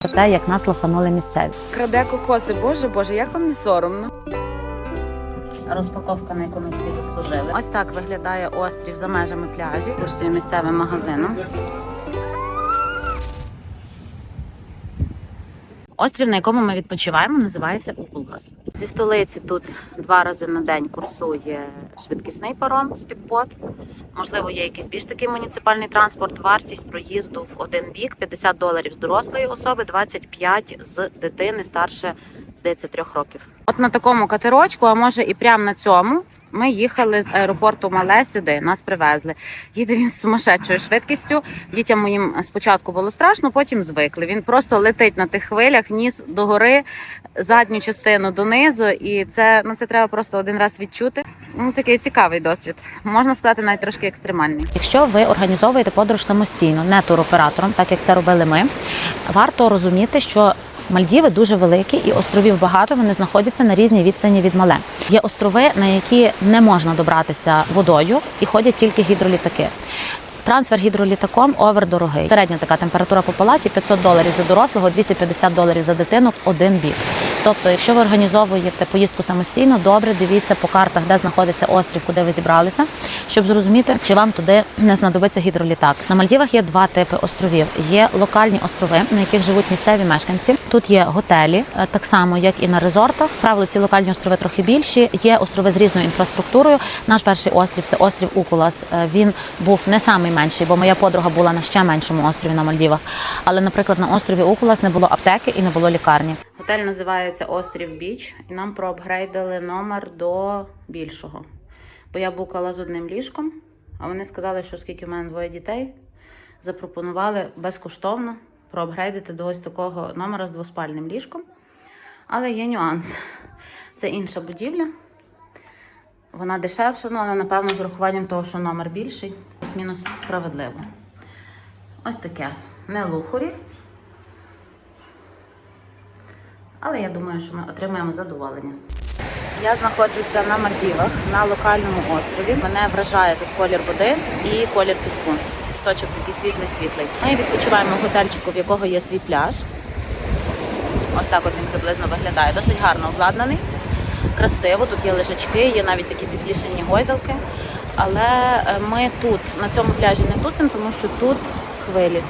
про те, як нас лоханули місцеві. Краде кокоси, боже, боже, як вам не соромно? Розпаковка, на яку ми всі заслужили. Ось так виглядає острів за межами пляжі. Курсує місцевим магазином. Острів, на якому ми відпочиваємо, називається Укулгас. Зі столиці тут два рази на день курсує швидкісний паром з підпот. Можливо, є якийсь більш такий муніципальний транспорт. Вартість проїзду в один бік 50 доларів з дорослої особи, 25 з дитини старше, здається, трьох років. От на такому катерочку, а може і прямо на цьому. Ми їхали з аеропорту Мале сюди, нас привезли. Їде він з сумасшедшою швидкістю. Дітям моїм спочатку було страшно, потім звикли. Він просто летить на тих хвилях, ніс догори, задню частину донизу, і це ну це треба просто один раз відчути. Ну такий цікавий досвід. Можна сказати, навіть трошки екстремальний. Якщо ви організовуєте подорож самостійно, не туроператором, так як це робили ми, варто розуміти, що Мальдіви дуже великі і островів багато. Вони знаходяться на різній відстані від Мале. Є острови, на які не можна добратися водою, і ходять тільки гідролітаки. Трансфер гідролітаком овер дорогий. Середня така температура по палаті 500 доларів за дорослого, 250 доларів за дитину в один бік. Тобто, якщо ви організовуєте поїздку самостійно, добре дивіться по картах, де знаходиться острів, куди ви зібралися, щоб зрозуміти, чи вам туди не знадобиться гідролітак. На Мальдівах є два типи островів: є локальні острови, на яких живуть місцеві мешканці. Тут є готелі, е, так само як і на резортах. Правило, ці локальні острови трохи більші. Є острови з різною інфраструктурою. Наш перший острів це острів Укулас. Е, Він був не самий менший, бо моя подруга була на ще меншому острові на Мальдівах. Але, наприклад, на острові Укулас не було аптеки і не було лікарні. Готель називається Острів Біч, і нам проапгрейдили номер до більшого. Бо я букала з одним ліжком, а вони сказали, що оскільки в мене двоє дітей, запропонували безкоштовно проапгрейдити до ось такого номера з двоспальним ліжком. Але є нюанс. Це інша будівля. Вона дешевша, ну, але напевно з урахуванням того, що номер більший, плюс-мінус справедливо. Ось таке. Не лухарі. Але я думаю, що ми отримаємо задоволення. Я знаходжуся на Мальдівах на локальному острові. Мене вражає тут колір води і колір піску. Пісочок такий світлий світлий. Ми відпочиваємо в готельчику, в якого є свій пляж. Ось так от він приблизно виглядає. Досить гарно обладнаний, красиво. Тут є лежачки, є навіть такі підвішені гойдалки. Але е, ми тут на цьому пляжі не тусимо, тому що тут хвилі.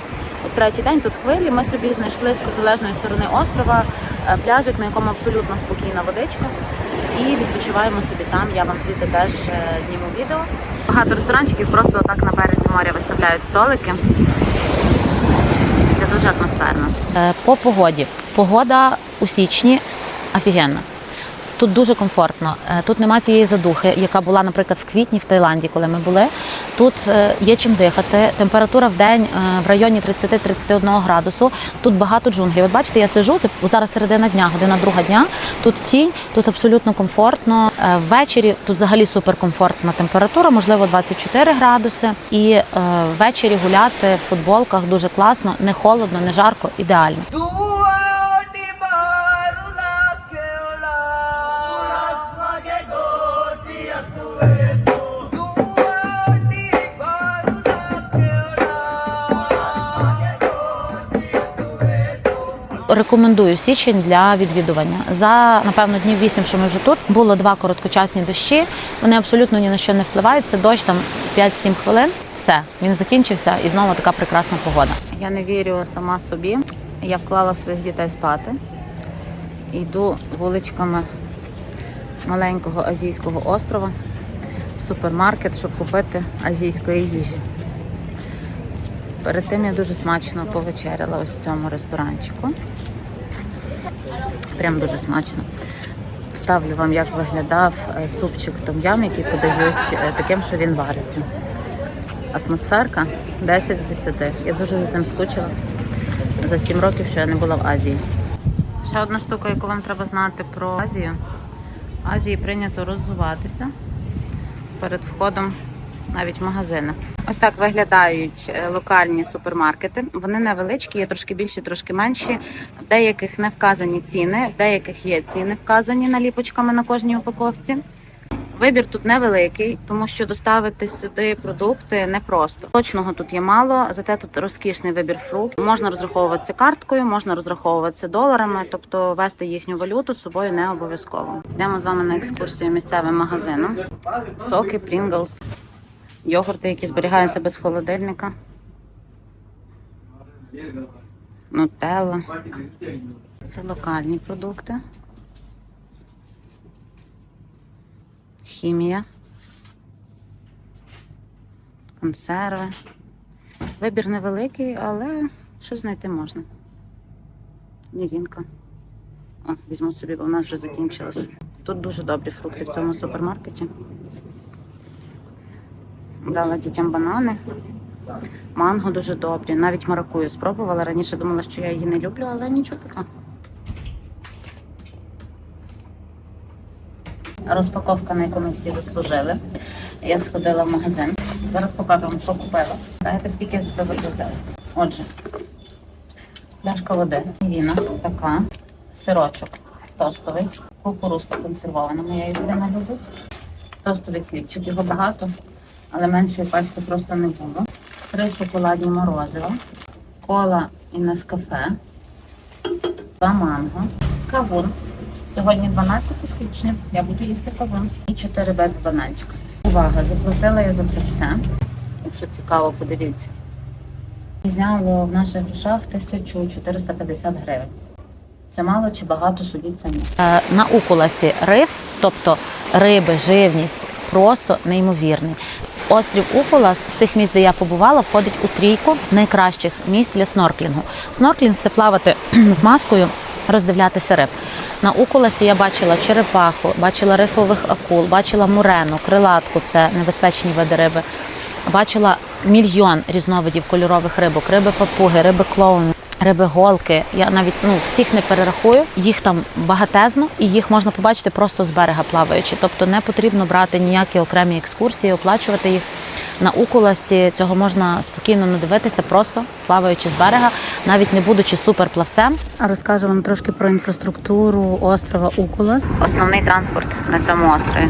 От третій день тут хвилі. Ми собі знайшли з протилежної сторони острова е, пляжик, на якому абсолютно спокійна водичка. І відпочиваємо собі там. Я вам звідти теж е, зніму відео. Багато ресторанчиків просто так на березі моря виставляють столики. Це дуже атмосферно. По погоді. Погода у січні офігенна. Тут дуже комфортно. Е, Тут нема цієї задухи, яка була, наприклад, в квітні в Таїланді, коли ми були. Тут е, є чим дихати. Температура в день е, в районі 30-31 градусу. Тут багато джунглів. От бачите, я сижу, це зараз середина дня, година друга дня. Тут тінь, тут абсолютно комфортно. Ввечері тут взагалі суперкомфортна температура, можливо, 24 градуси. І ввечері гуляти в футболках дуже класно, не холодно, не жарко, ідеально. Рекомендую січень для відвідування. За напевно днів 8, що ми вже тут, було два короткочасні дощі. Вони абсолютно ні на що не впливають. Це дощ там 5-7 хвилин. Все, він закінчився і знову така прекрасна погода. Я не вірю сама собі. Я вклала своїх дітей спати. Йду вуличками маленького азійського острова в супермаркет, щоб купити азійської їжі. Перед тим я дуже смачно повечеряла ось в цьому ресторанчику. Прям дуже смачно. Вставлю вам, як виглядав е, супчик том-ям, який подають е, таким, що він вариться. Атмосферка 10 з 10. Я дуже за цим скучила за 7 років, що я не була в Азії. Ще одна штука, яку вам треба знати про Азію. В Азії прийнято роззуватися перед входом навіть магазини. Ось так виглядають е, локальні супермаркети. Вони невеличкі, є трошки більші, трошки менші. В деяких не вказані ціни, в деяких є ціни вказані наліпочками на кожній упаковці. Вибір тут невеликий, тому що доставити сюди продукти непросто. Точного тут є мало, зате тут розкішний вибір фруктів. Можна розраховуватися карткою, можна розраховуватися доларами, тобто вести їхню валюту з собою не обов'язково. Йдемо з вами на екскурсію місцевим магазином. Соки, Pringles, йогурти, які зберігаються без холодильника. Нутелла. Це локальні продукти. Хімія. Консерви. Вибір невеликий, але щось знайти можна. Мівінка. О, візьму собі, бо в нас вже закінчилось. Тут дуже добрі фрукти в цьому супермаркеті. Брала дітям банани. Манго дуже добрі. Навіть маракую спробувала. Раніше думала, що я її не люблю, але нічого така. Розпаковка, на яку ми всі заслужили. Я сходила в магазин. Зараз покажу вам, що купила. Знаєте, скільки я за це заплатила? Отже, пляшка води. Віна така, сирочок тостовий, кукурузка консервована, моя Юліна любить. Тостовий хлібчик, його багато, але меншої пачки просто не було. Три шоколадні морозива, кола і нескафе, два манго, кавун. Сьогодні 12 січня. Я буду їсти кавун. І 4 бебі бананчика. Увага! Заплатила я за це все. Якщо цікаво, подивіться. Зняло в наших грошах 1450 гривень. Це мало чи багато судіть самі. Е, На укуласі риф, тобто риби, живність, просто неймовірний. Острів Укулас з тих місць, де я побувала, входить у трійку найкращих місць для снорклінгу. Снорклінг це плавати з маскою, роздивлятися риб. На Укуласі я бачила черепаху, бачила рифових акул, бачила мурену, крилатку це небезпечні види риби. Бачила мільйон різновидів кольорових рибок, риби папуги, риби клоуни. Риби голки, я навіть ну всіх не перерахую. Їх там багатезно, і їх можна побачити просто з берега плаваючи. Тобто не потрібно брати ніякі окремі екскурсії, оплачувати їх на укуласі. Цього можна спокійно надивитися, просто плаваючи з берега, навіть не будучи суперплавцем. А розкажу вам трошки про інфраструктуру острова Укулас. Основний транспорт на цьому острові.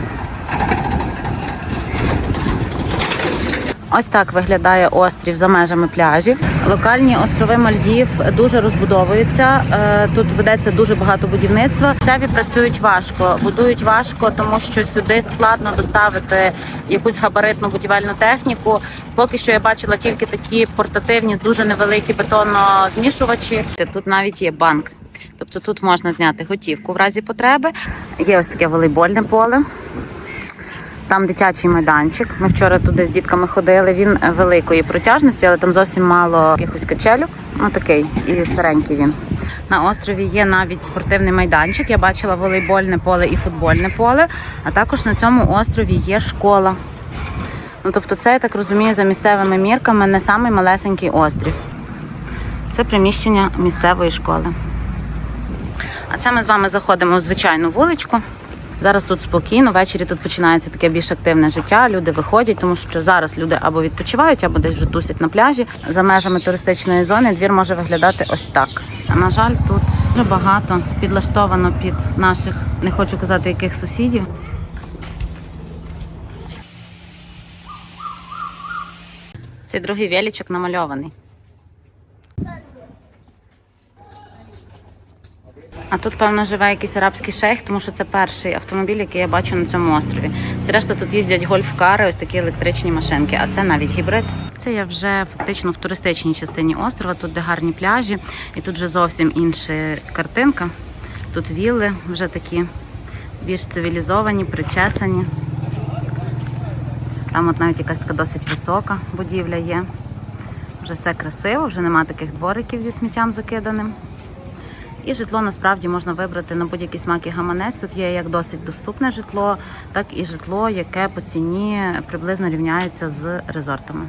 Ось так виглядає острів за межами пляжів. Локальні острови Мальдів дуже розбудовуються. Е, Тут ведеться дуже багато будівництва. Цеві працюють важко, будують важко, тому що сюди складно доставити якусь габаритну будівельну техніку. Поки що я бачила тільки такі портативні, дуже невеликі бетонозмішувачі. Тут навіть є банк. Тобто тут можна зняти готівку в разі потреби. Є ось таке волейбольне поле. Там дитячий майданчик. Ми вчора туди з дітками ходили. Він великої протяжності, але там зовсім мало якихось качелюк. Ну такий і старенький він. На острові є навіть спортивний майданчик. Я бачила волейбольне поле і футбольне поле. А також на цьому острові є школа. Ну тобто, це я так розумію, за місцевими мірками не самий малесенький острів. Це приміщення місцевої школи. А це ми з вами заходимо в звичайну вуличку. Зараз тут спокійно, ввечері тут починається таке більш активне життя. Люди виходять, тому що зараз люди або відпочивають, або десь вже тусять на пляжі. За межами туристичної зони двір може виглядати ось так. На жаль, тут дуже багато підлаштовано під наших, не хочу казати, яких сусідів. Цей другий величок намальований. А тут, певно, живе якийсь арабський шейх, тому що це перший автомобіль, який я бачу на цьому острові. Всі решта тут їздять гольф-кари, ось такі електричні машинки, а це навіть гібрид. Це я вже фактично в туристичній частині острова, тут де гарні пляжі, і тут вже зовсім інша картинка. Тут вілли вже такі більш цивілізовані, причесані. Там от навіть якась така досить висока будівля є. Вже все красиво, вже нема таких двориків зі сміттям закиданим. І житло насправді можна вибрати на будь-який смак і гаманець. Тут є як досить доступне житло, так і житло, яке по ціні приблизно рівняється з резортами.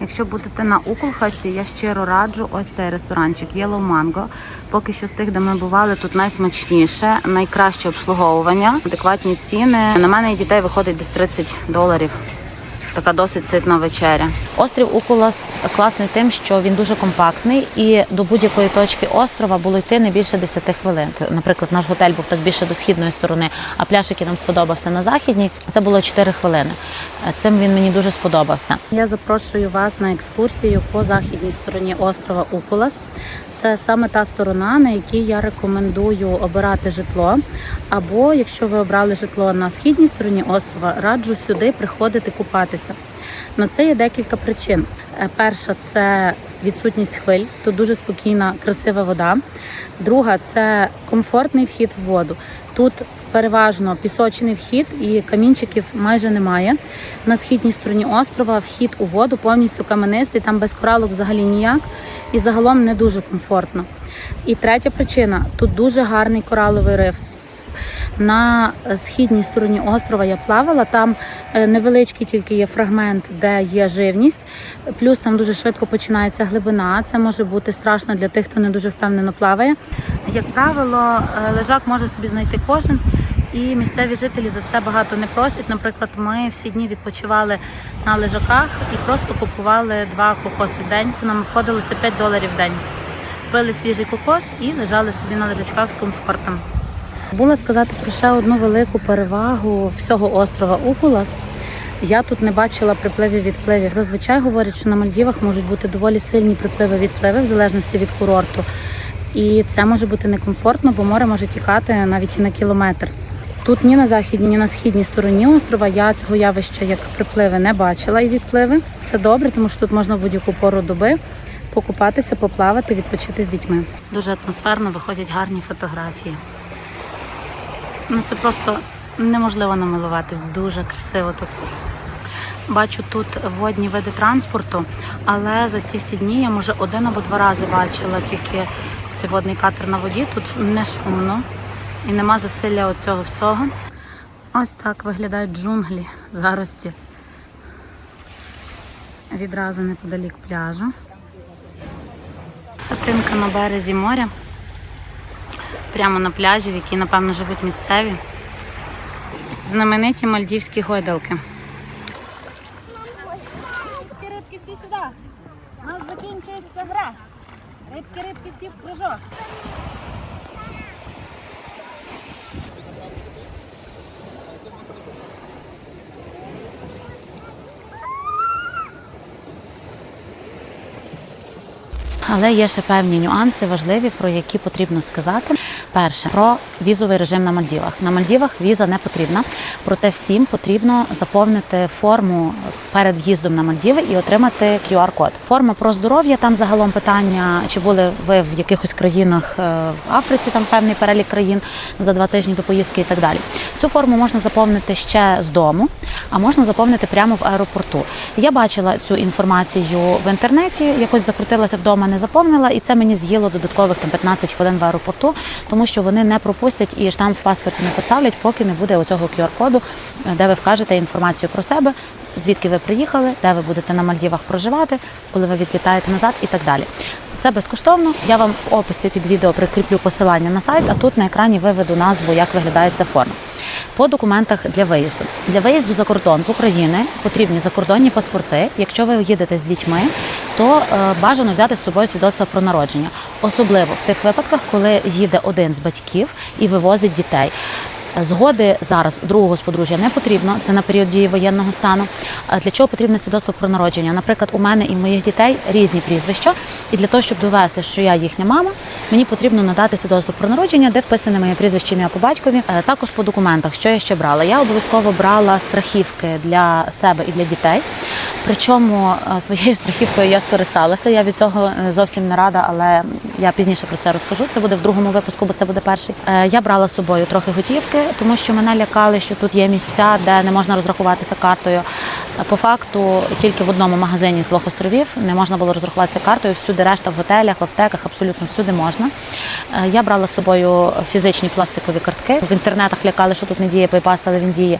Якщо будете на Укулхасі, я щиро раджу ось цей ресторанчик Yellow Mango. Поки що з тих, де ми бували, тут найсмачніше, найкраще обслуговування, адекватні ціни. На мене і дітей виходить десь 30 доларів Така досить ситна вечеря. Острів Укулас класний тим, що він дуже компактний, і до будь-якої точки острова було йти не більше 10 хвилин. Наприклад, наш готель був так більше до східної сторони, а пляж, який нам сподобався на західній, це було 4 хвилини. Цим він мені дуже сподобався. Я запрошую вас на екскурсію по західній стороні острова Укулас. Це саме та сторона, на якій я рекомендую обирати житло. Або якщо ви обрали житло на східній стороні острова, раджу сюди приходити купатися. На це є декілька причин. Е, Перша це відсутність хвиль, тут дуже спокійна, красива вода. Друга це комфортний вхід в воду. Тут переважно пісочний вхід і камінчиків майже немає. На східній стороні острова вхід у воду повністю каменистий, там без коралок взагалі ніяк, і загалом не дуже комфортно. І третя причина тут дуже гарний кораловий риф. На східній стороні острова я плавала. Там е, невеличкий тільки є фрагмент, де є живність. Плюс там дуже швидко починається глибина. Це може бути страшно для тих, хто не дуже впевнено плаває. Як правило, е, лежак може собі знайти кожен. І місцеві жителі за це багато не просять. Наприклад, ми всі дні відпочивали на лежаках і просто купували два кокоси в день. Це нам обходилося 5 доларів в день. Пили свіжий кокос і лежали собі на лежачках з комфортом. Була сказати про ще одну велику перевагу всього острова Укулас. Я тут не бачила припливів відпливів. Зазвичай говорять, що на Мальдівах можуть бути доволі сильні припливи відпливи в залежності від курорту. І це може бути некомфортно, бо море може тікати навіть і на кілометр. Тут ні на західній, ні на східній стороні острова я цього явища як припливи не бачила і відпливи. Це добре, тому що тут можна будь-яку пору доби покупатися, поплавати, відпочити з дітьми. Дуже атмосферно виходять гарні фотографії. Ну це просто неможливо намилуватись. Дуже красиво тут. Бачу тут водні види транспорту, але за ці всі дні я може один або два рази бачила тільки цей водний катер на воді. Тут не шумно і нема засилля оцього всього. Ось так виглядають джунглі зарості. Відразу неподалік пляжу. Хатинка на березі моря. Прямо на пляжі, в якій, напевно, живуть місцеві. Знамениті мальдівські гойдалки. Рибки, рибки, всі сюди. У нас закінчується гра. Рибки, рибки, всі в кружок. Але є ще певні нюанси важливі, про які потрібно сказати. Перше про візовий режим на Мальдівах. На Мальдівах віза не потрібна, проте всім потрібно заповнити форму перед в'їздом на Мальдіви і отримати QR-код. Форма про здоров'я. Там загалом питання, чи були ви в якихось країнах е, в Африці, там певний перелік країн за два тижні до поїздки і так далі. Цю форму можна заповнити ще з дому, а можна заповнити прямо в аеропорту. Я бачила цю інформацію в інтернеті, якось закрутилася вдома, не заповнила, і це мені з'їло додаткових там 15 хвилин в аеропорту, тому що вони не пропустять і штамп в паспорті не поставлять, поки не буде оцього QR-коду, де ви вкажете інформацію про себе, звідки ви приїхали, де ви будете на Мальдівах проживати, коли ви відлітаєте назад і так далі. Це безкоштовно. Я вам в описі під відео прикріплю посилання на сайт, а тут на екрані виведу назву, як виглядає ця форма. По документах для виїзду. Для виїзду за кордон з України потрібні закордонні паспорти. Якщо ви їдете з дітьми, то е, бажано взяти з собою свідоцтво про народження, особливо в тих випадках, коли їде один з батьків і вивозить дітей. Згоди зараз другого з подружжя не потрібно. Це на період дії воєнного стану. Для чого потрібне свідоцтво про народження? Наприклад, у мене і моїх дітей різні прізвища, і для того, щоб довести, що я їхня мама, мені потрібно надати свідоцтво про народження, де вписане моє прізвище ім'я по батькові. Е, Також по документах, що я ще брала. Я обов'язково брала страхівки для себе і для дітей. Причому е, своєю страхівкою я скористалася. Я від цього е, зовсім не рада, але я пізніше про це розкажу. Це буде в другому випуску, бо це буде перший. Я брала з собою трохи готівки, тому що мене лякали, що тут є місця, де не можна розрахуватися картою. По факту тільки в одному магазині з двох островів не можна було розрахуватися картою. Всюди решта в готелях, в аптеках, абсолютно всюди можна. Е, Я брала з собою фізичні пластикові картки. В інтернетах лякали, що тут не діє PayPass, але він діє.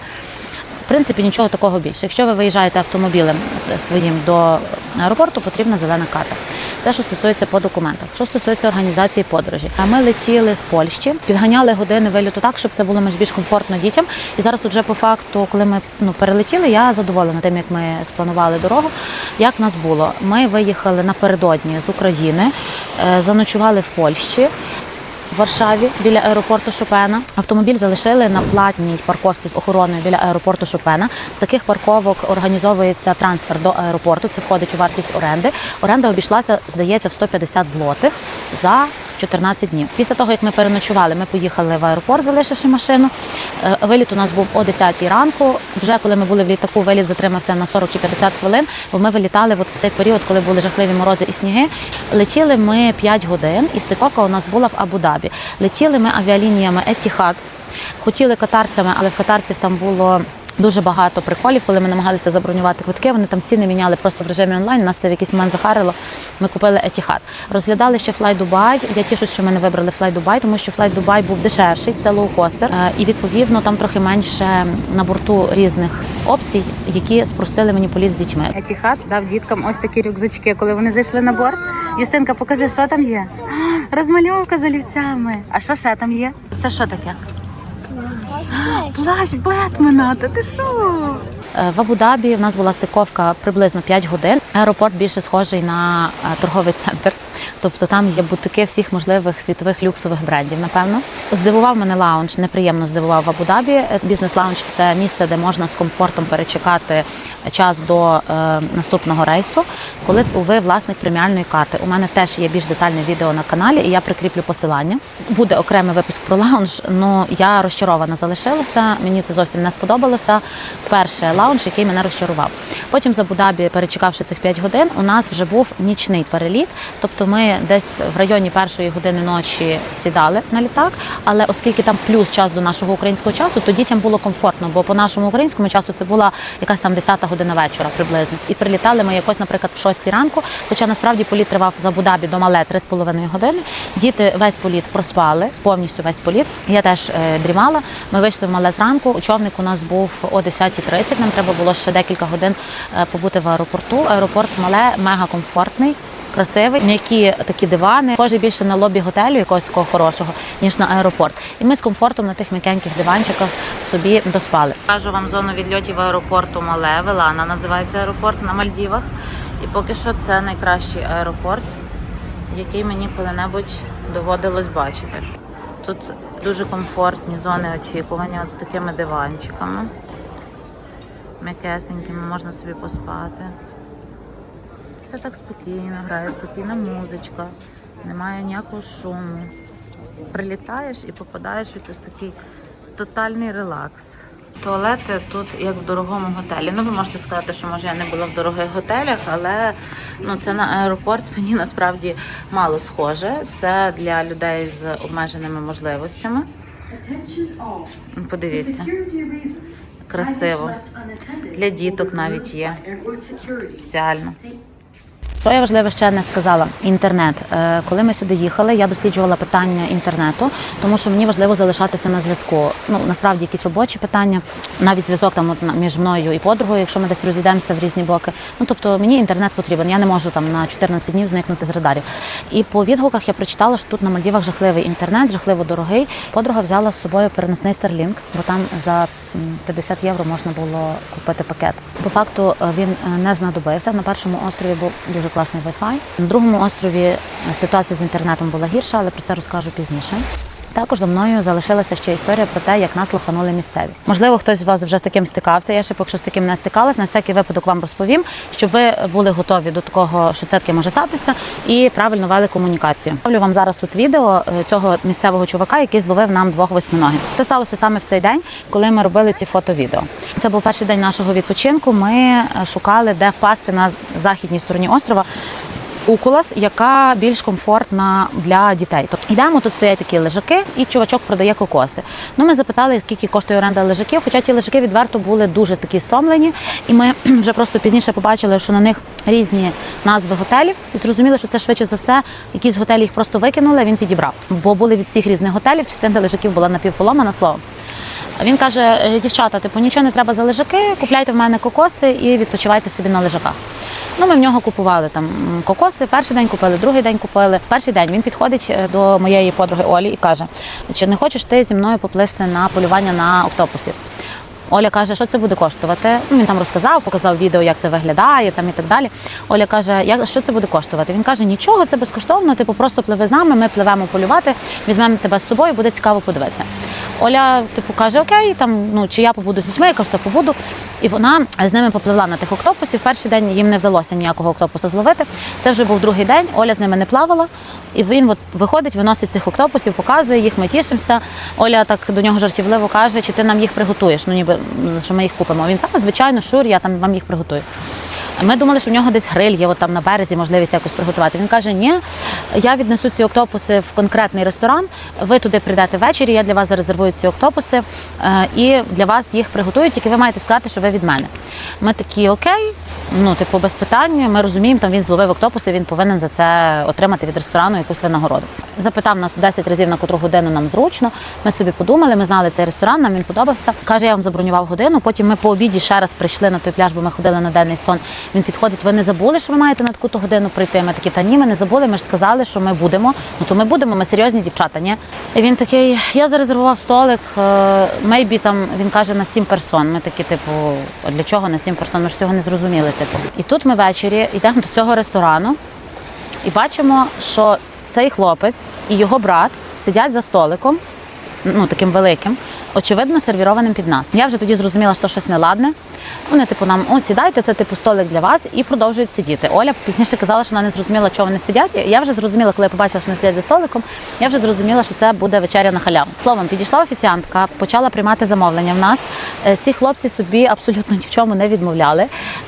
В принципі, нічого такого більше. Якщо ви виїжджаєте автомобілем своїм до аеропорту, потрібна зелена карта. Це що стосується по документах. Що стосується організації подорожі, А ми летіли з Польщі, підганяли години виліту так, щоб це було більш комфортно дітям. І зараз, вже по факту, коли ми ну перелетіли, я задоволена тим, як ми спланували дорогу. Як нас було? Ми виїхали напередодні з України, е, заночували в Польщі. В Варшаві біля аеропорту Шопена автомобіль залишили на платній парковці з охороною біля аеропорту Шопена. З таких парковок організовується трансфер до аеропорту. Це входить у вартість оренди. Оренда обійшлася, здається, в 150 злотих за 14 днів. Після того, як ми переночували, ми поїхали в аеропорт, залишивши машину. Е, Виліт у нас був о 10 ранку. Вже коли ми були в літаку, виліт затримався на 40 чи 50 хвилин, бо ми вилітали от в цей період, коли були жахливі морози і сніги. Летіли ми 5 годин, і стиковка у нас була в Абу-Дабі. Летіли ми авіалініями Етіхад. Хотіли катарцями, але в катарців там було. Дуже багато приколів, коли ми намагалися забронювати квитки. Вони там ціни міняли просто в режимі онлайн. Нас це в якийсь момент захарило. Ми купили Етіхад. Розглядали ще Fly Dubai. Я тішусь, що ми не вибрали Fly Dubai, тому що Fly Dubai був дешевший, це лоукостер. Е, І відповідно там трохи менше на борту різних опцій, які спростили мені політ з дітьми. Етіхад дав діткам ось такі рюкзачки, коли вони зайшли на борт. Юстинка, покажи, що там є. Розмальовка з олівцями. А що ще там є? Це що таке? Плащ Бетмена, та ти що? Е, В Абу-Дабі в нас була стиковка приблизно 5 годин. Аеропорт більше схожий на е, торговий центр. Тобто там є бутики всіх можливих світових люксових брендів. Напевно, здивував мене лаунж. Неприємно здивував в Абу-Дабі. Е, Бізнес-лаунж це місце, де можна з комфортом перечекати час до е, наступного рейсу. Коли ви власник преміальної карти, у мене теж є більш детальне відео на каналі, і я прикріплю посилання. Буде окремий випуск про лаунж. Ну я розчарована залишилася. Мені це зовсім не сподобалося. Вперше лаунж, який мене розчарував. Потім за Абу-Дабі, перечекавши цих 5 годин, у нас вже був нічний переліт. Тобто ми десь в районі першої години ночі сідали на літак. Але оскільки там плюс час до нашого українського часу, то дітям було комфортно, бо по нашому українському часу це була якась там 10 година вечора приблизно. І прилітали ми якось, наприклад, в 6 ранку. Хоча насправді політ тривав з Абу-Дабі до Мале 3,5 години. Діти весь політ проспали, повністю весь політ. Я теж е, дрімала. Ми вийшли в Мале зранку. Човник у нас був о 10.30. Нам треба було ще декілька годин е, побути в аеропорту. Аеропорт Мале мега комфортний. Красивий, м'які такі дивани, схожі більше на лобі готелю, якогось такого хорошого, ніж на аеропорт. І ми з комфортом на тих м'якеньких диванчиках собі доспали. Кажу вам зону відльотів аеропорту Мале, Велана називається аеропорт на Мальдівах. І поки що це найкращий аеропорт, який мені коли-небудь доводилось бачити. Тут дуже комфортні зони очікування от з такими диванчиками. М'якесенькими, можна собі поспати. Все так спокійно, грає спокійна музичка, немає ніякого шуму. Прилітаєш і попадаєш в якийсь такий тотальний релакс. Туалети тут як в дорогому готелі. Ну, ви можете сказати, що може я не була в дорогих готелях, але ну це на аеропорт мені насправді мало схоже. Це для людей з обмеженими можливостями. Подивіться, красиво. Для діток навіть є спеціально. Що я важливе ще не сказала? Інтернет. Е, Коли ми сюди їхали, я досліджувала питання інтернету, тому що мені важливо залишатися на зв'язку. Ну насправді якісь робочі питання, навіть зв'язок там між мною і подругою, якщо ми десь розійдемося в різні боки. Ну тобто мені інтернет потрібен. Я не можу там на 14 днів зникнути з радарів. І по відгуках я прочитала, що тут на Мальдівах жахливий інтернет, жахливо дорогий. Подруга взяла з собою переносний Starlink, бо там за м, 50 євро можна було купити пакет. По факту е, він е, не знадобився. На першому острові був дуже класний Wi-Fi. На другому острові ситуація з інтернетом була гірша, але про це розкажу пізніше. Також за мною залишилася ще історія про те, як нас лоханули місцеві. Можливо, хтось з вас вже з таким стикався. Я ще поки що з таким не стикалась. На всякий випадок вам розповім, щоб ви були готові до такого, що це таке може статися, і правильно вели комунікацію. Ставлю вам зараз тут відео е, цього місцевого чувака, який зловив нам двох восьминогів. Це сталося саме в цей день, коли ми робили ці фото-відео. Це був перший день нашого відпочинку. Ми е, шукали, де впасти на західній стороні острова. Укулас, яка більш комфортна для дітей. Тобто йдемо, тут стоять такі лежаки, і чувачок продає кокоси. Ну, ми запитали, скільки коштує оренда лежаків, хоча ті лежаки відверто були дуже такі стомлені, і ми вже просто пізніше побачили, що на них різні назви готелів, і зрозуміли, що це швидше за все, якісь готелі їх просто викинули, а він підібрав. Бо були від всіх різних готелів, частина лежаків була напівполомана словом. Він каже: «Е, дівчата, типу, нічого не треба за лежаки, купляйте в мене кокоси і відпочивайте собі на лежаках. Ну, ми в нього купували там кокоси. Перший день купили, другий день купили. Перший день він підходить е, до моєї подруги Олі і каже: чи не хочеш ти зі мною поплисти на полювання на октопусів? Оля каже, що це буде коштувати. Ну, він там розказав, показав відео, як це виглядає там і так далі. Оля каже, як що це буде коштувати? Він каже, нічого, це безкоштовно. Типу, просто пливи з нами, ми пливемо полювати, візьмемо тебе з собою, буде цікаво подивитися. Оля, типу, каже, окей, там ну чи я побуду з дітьми, я кажу, побуду. І вона з ними попливла на тих октопусів. Перший день їм не вдалося ніякого октопуса зловити. Це вже був другий день. Оля з ними не плавала. І він от виходить, виносить цих октопусів, показує їх, ми тішимося. Оля так до нього жартівливо каже, чи ти нам їх приготуєш? Ну ніби що ми їх купимо. Він так, звичайно, шур, я там вам їх приготую. Ми думали, що в нього десь гриль є, от там на березі можливість якось приготувати. Він каже: ні, я віднесу ці октопуси в конкретний ресторан. Ви туди прийдете ввечері. Я для вас зарезервую ці октопуси е, і для вас їх приготують. Тільки ви маєте сказати, що ви від мене. Ми такі окей. Ну, типу, без питань. Ми розуміємо, там він зловив октопуси, він повинен за це отримати від ресторану якусь винагороду. Запитав нас 10 разів, на котру годину нам зручно. Ми собі подумали, ми знали цей ресторан, нам він подобався. Каже, я вам забронював годину. Потім ми по обіді ще раз прийшли на той пляж, бо ми ходили на денний сон. Він підходить. Ви не забули, що ви маєте на таку-то годину прийти? Ми такі, та ні, ми не забули. Ми ж сказали, що ми будемо. Ну то ми будемо. Ми серйозні дівчата. Ні, і він такий. Я зарезервував столик. Мейбі там він каже на 7 персон. Ми такі, типу, для чого на 7 персон? Ми ж цього не зрозуміли. Типу, і тут ми ввечері йдемо до цього ресторану і бачимо, що цей хлопець і його брат сидять за столиком, ну таким великим, очевидно, сервірованим під нас. Я вже тоді зрозуміла, що щось неладне. Вони, типу, нам о, сідайте, це типу столик для вас, і продовжують сидіти. Оля пізніше казала, що вона не зрозуміла, чого вони сидять. Я вже зрозуміла, коли я побачила, що вони сидять за столиком. Я вже зрозуміла, що це буде вечеря на халяву. Словом, підійшла офіціантка, почала приймати замовлення в нас. Е, Ці хлопці собі абсолютно ні в чому не відмовляли.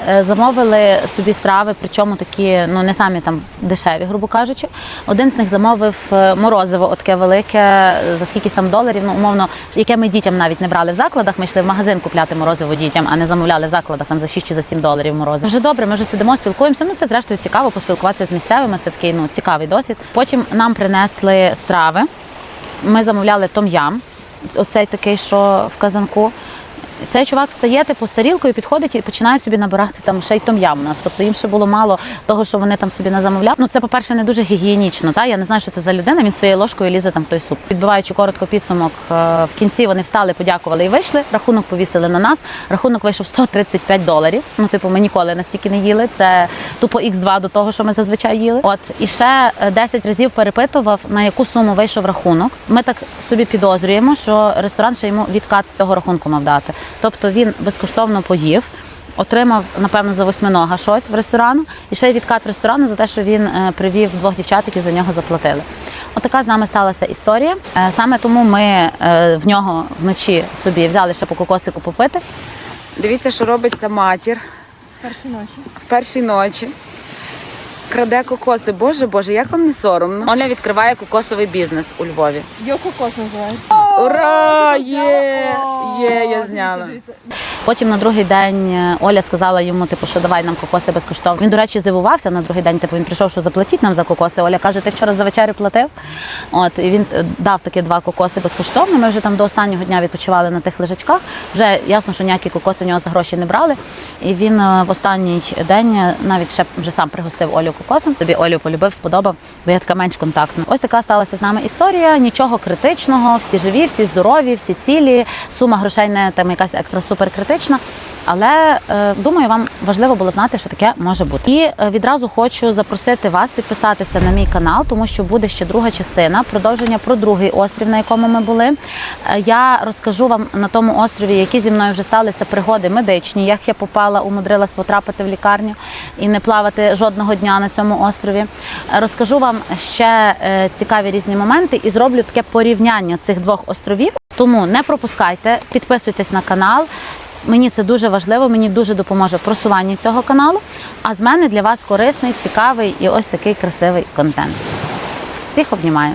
Е, Замовили собі страви, причому такі, ну не самі там дешеві, грубо кажучи. Один з них замовив е, морозиво, отаке велике, за скількись там доларів, ну умовно, яке ми дітям навіть не брали в закладах. Ми йшли в магазин купляти морозиво дітям, а не замовляли в закладах там за 6 чи за 7 доларів морози. Вже добре, ми вже сидимо, спілкуємося. Ну це зрештою цікаво поспілкуватися з місцевими. Це такий ну цікавий досвід. Потім нам принесли страви. Ми замовляли том-ям, оцей такий, що в казанку. Цей чувак встає типу з тарілкою, підходить і починає собі набирати там ще й том-ям у нас. Тобто їм ще було мало того, що вони там собі не замовляли. Ну це, по-перше, не дуже гігієнічно. Та? Я не знаю, що це за людина. Він своєю ложкою лізе там в той суп. Підбиваючи коротко підсумок, е, в кінці вони встали, подякували і вийшли. Рахунок повісили на нас. Рахунок вийшов 135 доларів. Ну, типу, ми ніколи настільки не їли. Це тупо X2 до того, що ми зазвичай їли. От і ще е, 10 разів перепитував, на яку суму вийшов рахунок. Ми так собі підозрюємо, що ресторан ще йому відкат з цього рахунку мав дати. Тобто він безкоштовно поїв. Отримав, напевно, за восьминога щось в ресторану, і ще й відкат ресторану за те, що він е, привів двох дівчат, які за нього заплатили. Отака з нами сталася історія. Е, Саме тому ми е, в нього вночі собі взяли ще по кокосику попити. Дивіться, що робить ця матір Перші ночі. в першій ночі. Краде кокоси. Боже, Боже, як вам не соромно? Оля відкриває кокосовий бізнес у Львові. Йо кокос називається. Ура! Є! Є, я зняла. Потім на другий день е, Оля сказала йому, типу, що давай нам кокоси безкоштовно. Він, до речі, здивувався на другий день. Типу він прийшов, що заплатіть нам за кокоси. Оля каже, ти вчора за вечерю платив. От і він е, дав такі два кокоси безкоштовно. Ми вже там до останнього дня відпочивали на тих лежачках. Вже ясно, що ніякі кокоси в нього за гроші не брали. І він е, в останній день навіть ще вже сам пригостив Олю кокосом. Тобі Олю полюбив, сподобав, бо я така менш контактна. Ось така сталася з нами історія. Нічого критичного, всі живі, всі здорові, всі цілі. Сума грошей не там якась екстра супер критична. Але е, думаю, вам важливо було знати, що таке може бути. І е, відразу хочу запросити вас підписатися на мій канал, тому що буде ще друга частина продовження про другий острів, на якому ми були. Е, я розкажу вам на тому острові, які зі мною вже сталися пригоди медичні, як я попала, умудрилась потрапити в лікарню і не плавати жодного дня на цьому острові. Розкажу вам ще цікаві різні моменти і зроблю таке порівняння цих двох островів. Тому не пропускайте, підписуйтесь на канал. Мені це дуже важливо, мені дуже допоможе в просуванні цього каналу. А з мене для вас корисний, цікавий і ось такий красивий контент. Всіх обнімаю.